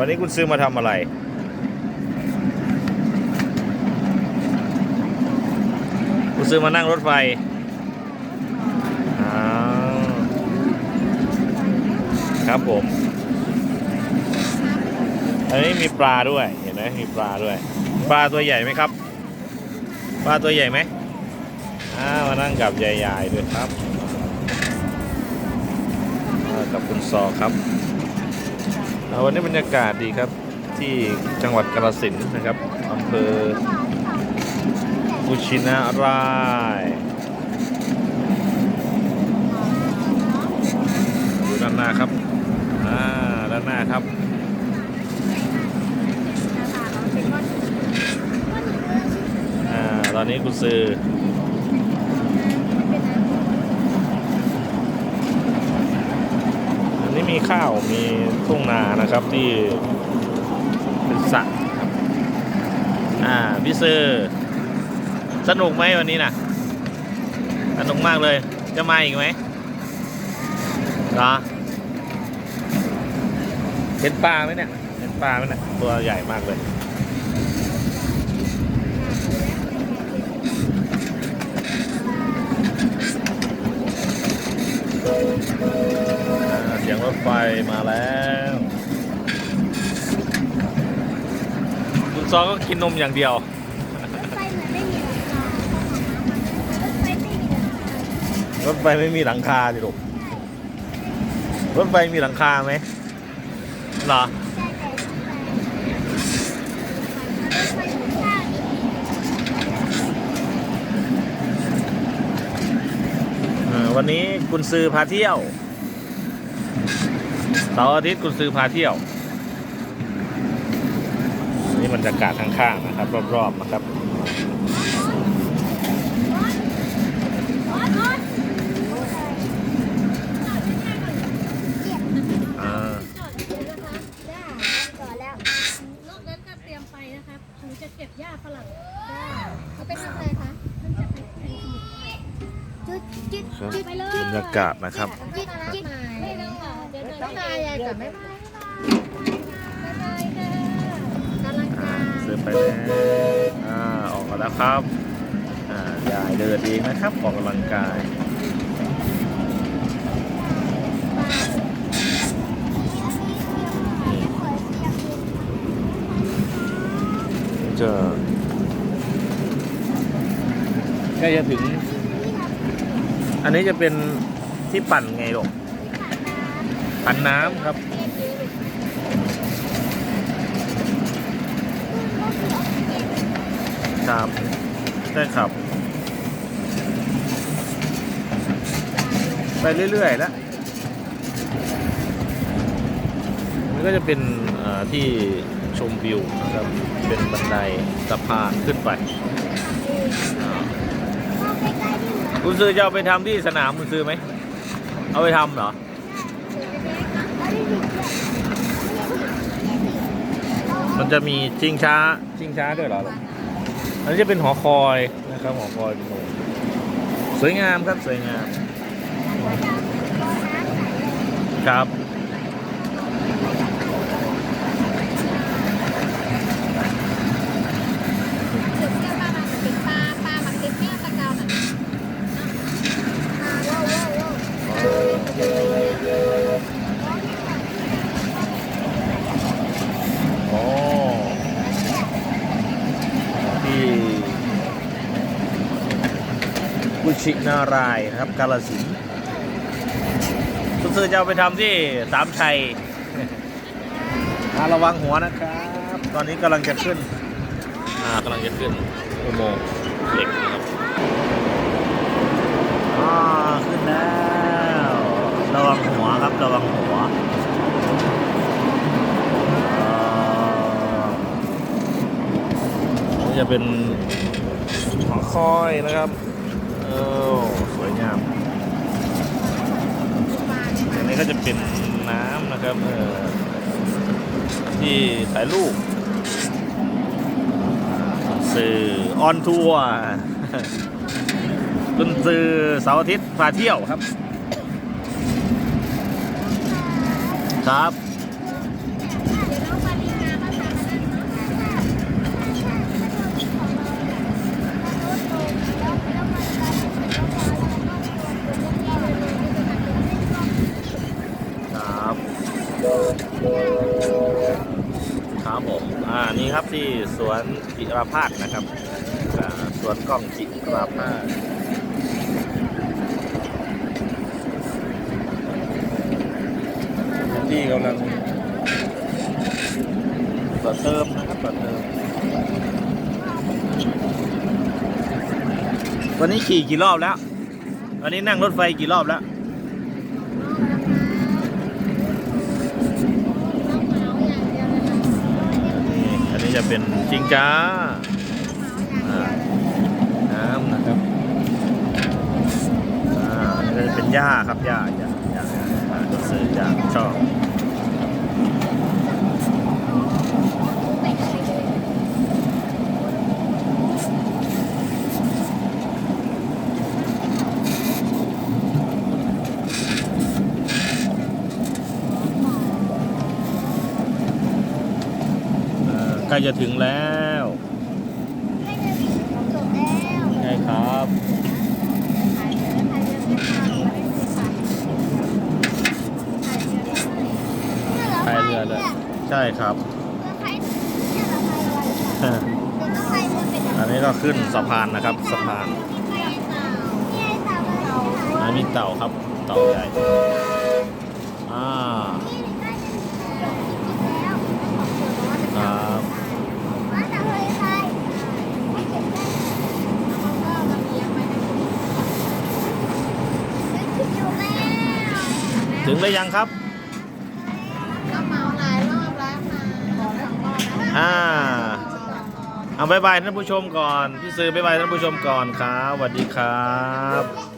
วันนี้คุณซื้อมาทำอะไร คุณซื้อมานั่งรถไฟอ้าวครับผม อันนี้มีปลาด้วย เห็นไหมมีปลาด้วย ปลาตัวใหญ่ไหมครับ ปลาตัวใหญ่ไหมอ่ามานั่งกับยายๆด้วยครับอ่ากับคุณซอครับ วันนี้บรรยากาศดีครับที่จังหวัดกาฬสินธุ์นะครับอำเภอกุชินารายดูด้านหน้าครับอ่าด้านหน้าครับอ่าตอนนี้คุณซื้ออันนี้ มีข้าวมีทุ่งนานะครับที่เป็นสระครับอ่าพี่ซื้อสนุกไหมวันนี้นะสนุกมากเลย จะมาอีกไหมเหรอเห็นปลาไหมเนี่ยเห็นปลาไหมเนี่ยตัวใหญ่มากเลย มาแล้ว คุณซอก็กินนมอย่างเดียว รถไฟเหมือนไม่มีหลังคารถไฟไม่มีหลังคาดิลูกรถไฟมีหลังคาไหมเหรอเออวันนี้คุณซื้อพาเที่ยวเสาร์อาทิตย์คุณซื้อพาเที่ยว นี่บรรยากาศข้างๆนะครับ รอบๆนะครับอ่าจอดอยู่นะคะจ้าก่อนแล้วนอกนั้นก็เตรียมไปนะครับหนูจะเก็บหญ้าฝรั่งจ้าเขาไปทำอะไรคะมันจะไปเป็นสมุนไพรจุดจุดครับจุดไปเลยบรรยากาศนะครับจุดจุดไม่ต้องค่ะ เดี๋ยวเดินต้องไปนายยายก่อนไหมบ๊ายบายค่ะกำลังอ่าใจซื้อไปแล้วอ่าออกมาแล้วครับอ่ายายเดินเองนะครับออกกำลังกายจะใกล้จะถึง อันนี้จะเป็นที่ปั่นไงลูก ปั่นน้ำครับ ครับใช่ครับ ไปเรื่อยๆแล้วมันก็จะเป็นที่ชมวิวนะครับ เป็นบันไดสะพานขึ้นไป คุณซื้อจะเอาไปทำที่สนามคุณซื้อไหม เอาไปทำเหรอ มันจะมีชิงช้าชิงช้าด้วยเหรอลูกอันนี้จะเป็นหอคอยนะครับหอคอยเป็นโรงสวยงามครับสวยงามครับ เดี๋ยวเที่ยวมามาติดปลาปลามาติดแม่ตะเกาน่ะว้าวว้าวว้าว โอ้ที่กุ ชินารายณ์นะครับกาลสินธุ์คุณซื้อจะเอาไปทำที่สามชัยอ่าระวังหัวนะครับ ตอนนี้กำลังจะขึ้นอ่ากำลังจะขึ้นอุโมงค์เหล็กนะครับอ่าขึ้นแล้ว ระวังหัวครับระวังหัวอ่านี่จะเป็นหอคอยนะครับ เออสวยงามอันนี้ก็จะเป็นน้ำนะครับเออที่ถ่ายรูปสื่อออนทัวร์คุณสื่อเสาร์อาทิตย์พาเที่ยวครับ ครับ เดี๋ยวน้องมา ครับผม อ่า นี่ครับ ที่สวนจิราภาสนะครับสวนกล้องจิราภาสที่กำลังต่อเติมนะครับต่อเติม วันนี้ขี่กี่รอบแล้ว วันนี้นั่งรถไฟกี่รอบแล้ว นี่อันนี้ จะเป็นจิงจ้าน้ำนะครับอ่าอันนี้จะเป็นหญ้าครับหญ้าหญ้าหญ้าซื้อหญ้าชอบ ใกล้จะถึงแล้วใช่ครับพายเรือเลยใช่ครับ อันนี้ก็ขึ้นสะพานนะครับสะพานอันนี้เต่าครับ เต่าใหญ่อ่าครับ ถึงหรือยังครับ ก็เมาหลายรอบแล้วค่ะสองรอบแล้วอ่าเอาบายบายท่านผู้ชมก่อน พี่ซื้อบายบายท่านผู้ชมก่อนครับสวัสดีครับเอ้ย